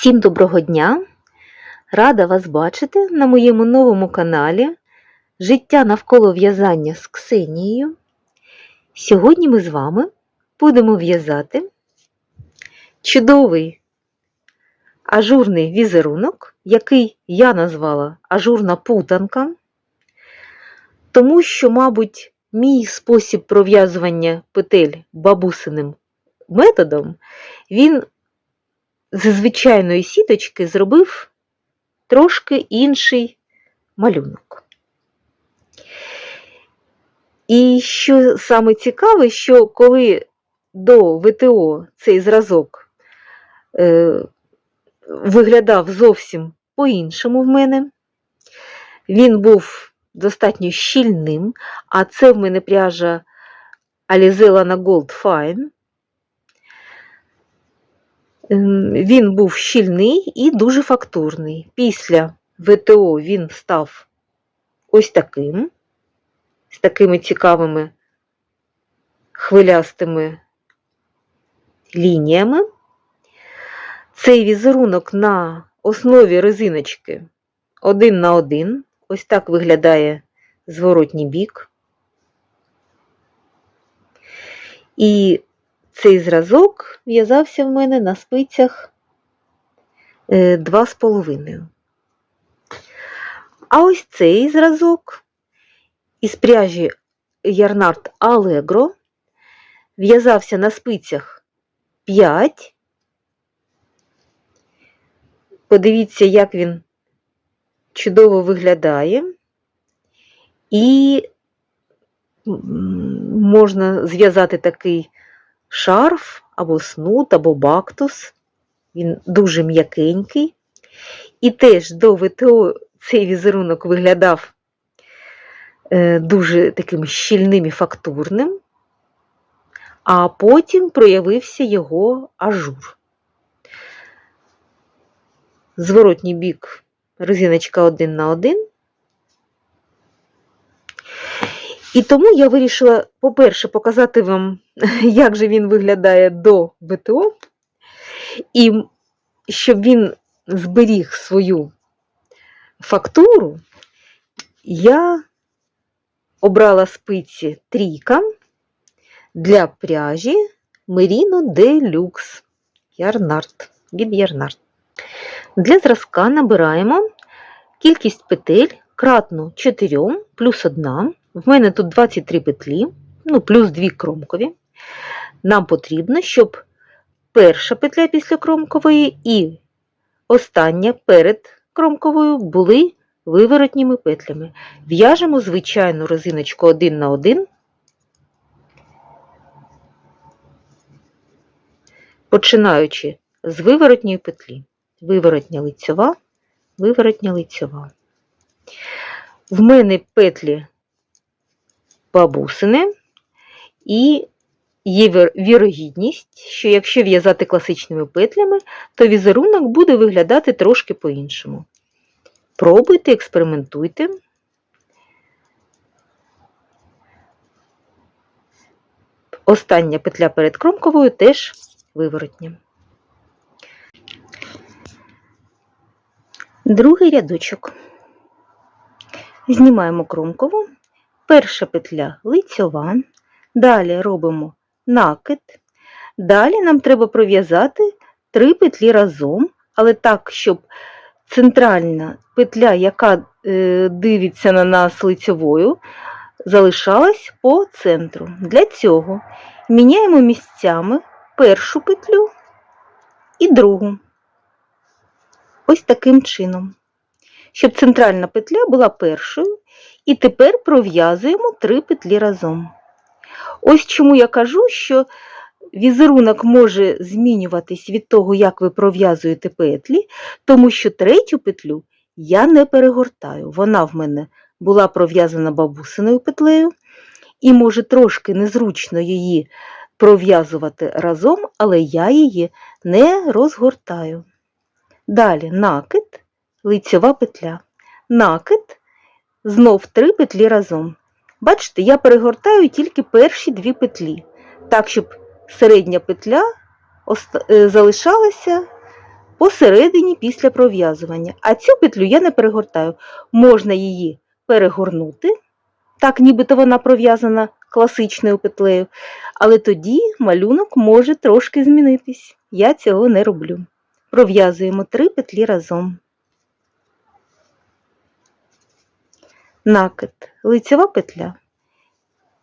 Всім доброго дня! Рада вас бачити на моєму новому каналі Життя навколо в'язання з Ксенією. Сьогодні ми з вами будемо в'язати чудовий ажурний візерунок, який я назвала ажурна путанка, тому що, мабуть, мій спосіб пров'язування петель бабусиним методом, він з звичайної сіточки зробив трошки інший малюнок. І що саме цікаве, що коли до ВТО цей зразок е, виглядав зовсім по-іншому в мене, він був достатньо щільним, а це в мене пряжа Alizella на Gold Fine. Ем, Він був щільний і дуже фактурний. Після ВТО він став ось таким, з такими цікавими хвилястими лініями. Цей візерунок на основі резиночки один на один. Ось так виглядає зворотній бік. І цей зразок в'язався в мене на спицях е, 2,5. А ось цей зразок із пряжі Ярнард Allegro в'язався на спицях 5. Подивіться, як він чудово виглядає. І можна зв'язати такий шарф або снуд, або бактус. Він дуже м'якенький. І теж до ВТО цей візерунок виглядав е, дуже таким щільним і фактурним, а потім проявився його ажур. Зворотній бік резиночка один на один. І тому я вирішила, по-перше, показати вам, як же він виглядає до ВТО, і щоб він зберіг свою фактуру, я обрала спиці трійка для пряжі Merino Deluxe Ярнард від Ярнард. Для зразка набираємо кількість петель кратну 4 плюс 1. В мене тут 23 петлі, ну, плюс 2 кромкові. Нам потрібно, щоб перша петля після кромкової і остання перед кромковою були виворотніми петлями. В'яжемо звичайну резиночку 1 на 1, починаючи з виворотньої петлі. Виворотня лицьова, виворотня лицьова. В мене петлі бабусини, і є вірогідність, що якщо в'язати класичними петлями, то візерунок буде виглядати трошки по-іншому. Пробуйте, експериментуйте. Остання петля перед кромковою теж виворотня. Другий рядочок. Знімаємо кромкову, перша петля лицьова, далі робимо накид. Далі нам треба пров'язати три петлі разом, але так, щоб центральна петля, яка е, дивиться на нас лицьовою, залишалась по центру. Для цього міняємо місцями першу петлю і другу. Ось таким чином. Щоб центральна петля була першою, і тепер пров'язуємо три петлі разом. Ось чому я кажу, що візерунок може змінюватись від того, як ви пров'язуєте петлі, тому що третю петлю я не перегортаю. Вона в мене була пров'язана бабусиною петлею, і може трошки незручно її пров'язувати разом, але я її не розгортаю. Далі накид, лицьова петля. Накид, знов три петлі разом. Бачите, я перегортаю тільки перші дві петлі, так, щоб середня петля е, залишалася посередині після пров'язування. А цю петлю я не перегортаю. Можна її перегорнути, так нібито вона пров'язана класичною петлею, але тоді малюнок може трошки змінитись. Я цього не роблю. Пров'язуємо три петлі разом. Накид, лицева петля,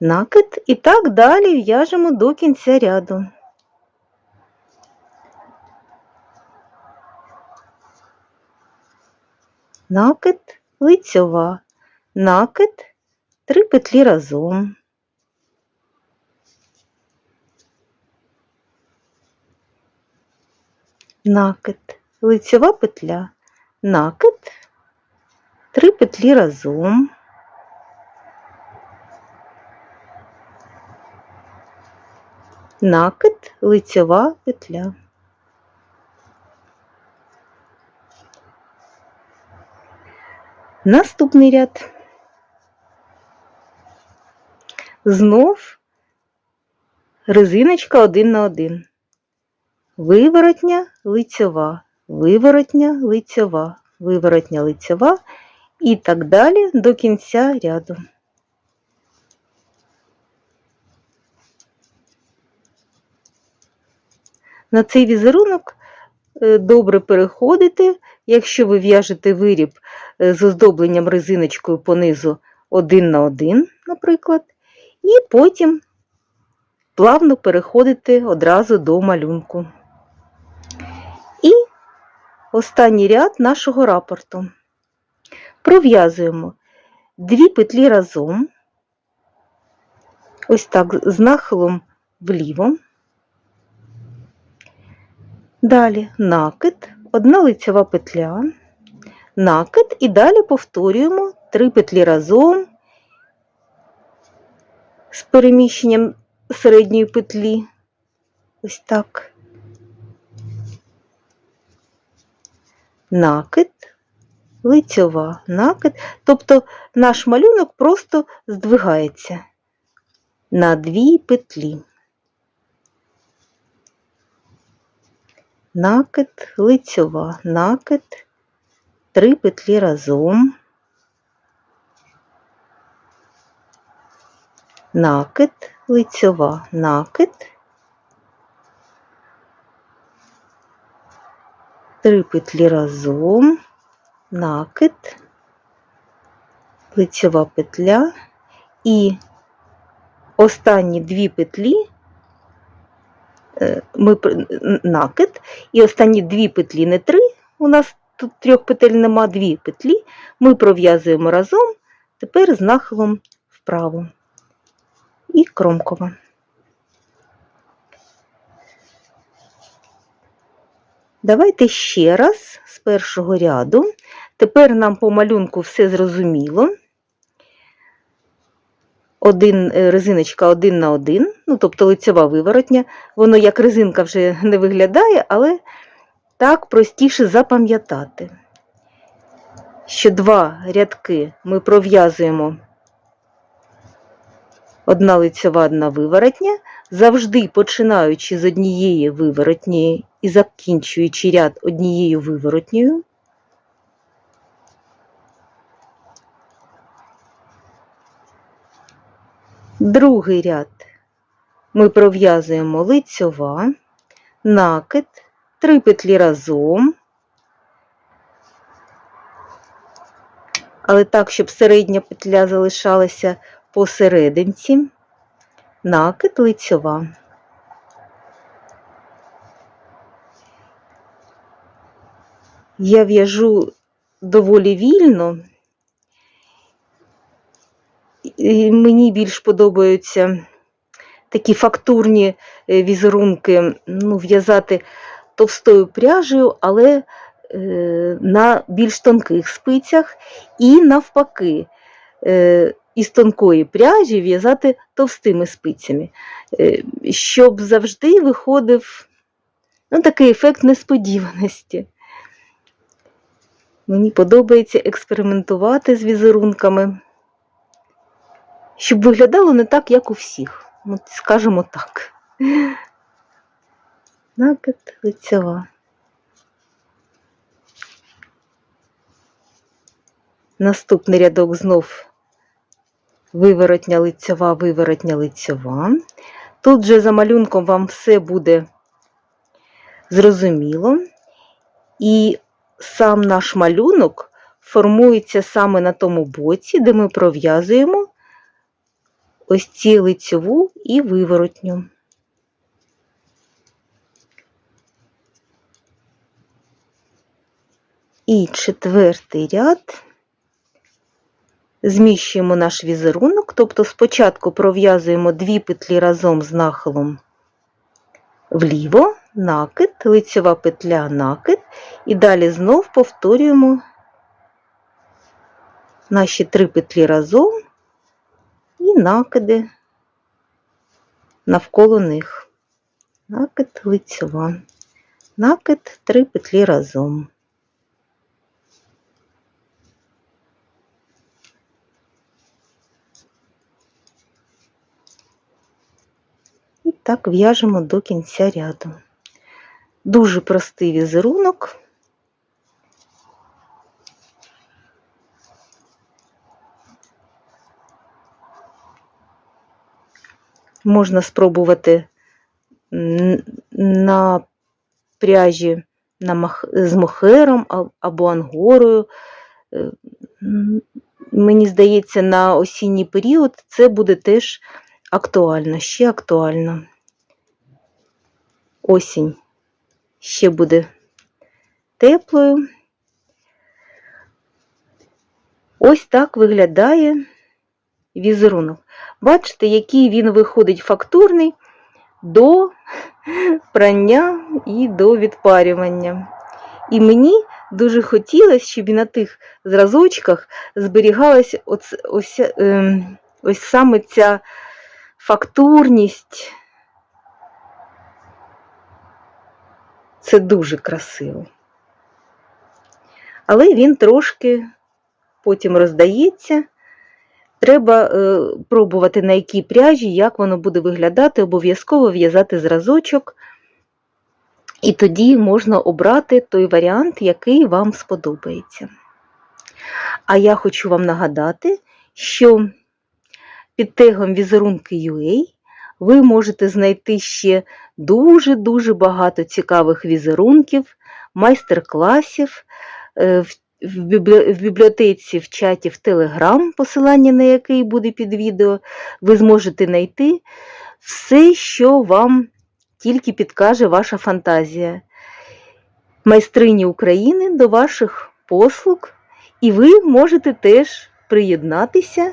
накид. І так далі. В'яжемо до кінця ряду. Накид, лицьова, накид, три петлі разом. Накид, лицьова петля, накид, петлі разом. Накид, лицьова петля. Наступний ряд. Знов резиночка один на один. Виворотня лицьова, виворотня лицьова, виворотня лицьова і так далі до кінця ряду. На цей візерунок е, добре переходити, якщо ви в'яжете виріб е, з оздобленням резиночкою понизу один на один, наприклад, і потім плавно переходити одразу до малюнку. І останній ряд нашого рапорту. Пров'язуємо дві петлі разом, ось так, з нахилом вліво. Далі накид, одна лицева петля, накид і далі повторюємо три петлі разом з переміщенням середньої петлі. Ось так. Накид, лицьова, накид, тобто наш малюнок просто здвигається на дві петлі. Накид, лицьова, накид, три петлі разом, накид, лицьова, накид, три петлі разом, накид, лицьова петля і останні дві петлі е, ми накид, і останні дві петлі, не три, у нас тут трьох петель нема, дві петлі, ми пров'язуємо разом, тепер з нахилом вправо і кромкова. Давайте ще раз з першого ряду. Тепер нам по малюнку все зрозуміло. Один, е, резиночка один на один, ну, тобто лицьова виворотня. Воно як резинка вже не виглядає, але так простіше запам'ятати, що два рядки ми пров'язуємо одна лицьова, одна виворотня, завжди починаючи з однієї виворотньої і закінчуючи ряд однією виворотньою. Другий ряд. Ми пров'язуємо лицьова, накид, три петлі разом, але так, щоб середня петля залишалася посерединці, накид лицьова. Я в'яжу доволі вільно, мені більш подобаються такі фактурні е, візерунки, ну, в'язати товстою пряжею, але е, на більш тонких спицях, і навпаки, е, із тонкої пряжі в'язати товстими спицями, щоб завжди виходив ну, такий ефект несподіваності. Мені подобається експериментувати з візерунками, щоб виглядало не так, як у всіх. От Скажімо так. Накид лицева. Наступний рядок знов виворотня лицева, виворотня лицева. Тут же за малюнком вам все буде зрозуміло. І сам наш малюнок формується саме на тому боці, де ми пров'язуємо ось ці лицьову і виворотню. І четвертий ряд. Зміщуємо наш візерунок, тобто спочатку пров'язуємо дві петлі разом з нахилом вліво, накид, лицьова петля, накид, і далі знов повторюємо наші три петлі разом і накиди навколо них. Накид, лицьова, накид, три петлі разом. І так в'яжемо до кінця ряду. Дуже простий візерунок. Можна спробувати на пряжі з мохером або ангорою. Е, Мені здається, на осінній період це буде теж актуально, ще актуально. Осінь ще буде теплою. Ось так виглядає візерунок. Бачите, який він виходить фактурний до прання і до відпарювання. І мені дуже хотілося, щоб і на тих зразочках зберігалась ось, ось, ем, ось саме ця фактурність. Це дуже красиво. Але він трошки потім роздається. Треба е, пробувати на якій пряжі, як воно буде виглядати, обов'язково в'язати зразочок, і тоді можна обрати той варіант, який вам сподобається. А я хочу вам нагадати, що під тегом візерунки UA ви можете знайти ще дуже-дуже багато цікавих візерунків, майстер-класів. В в біблі- в бібліотеці в чаті в Telegram, посилання на який буде під відео, ви зможете знайти все, що вам тільки підкаже ваша фантазія. Майстрині України до ваших послуг, і ви можете теж приєднатися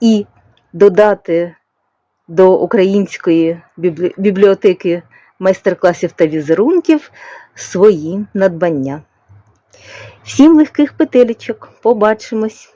і додати до української бібліотеки майстер-класів та візерунків свої надбання. Всім легких петелечок. Побачимось!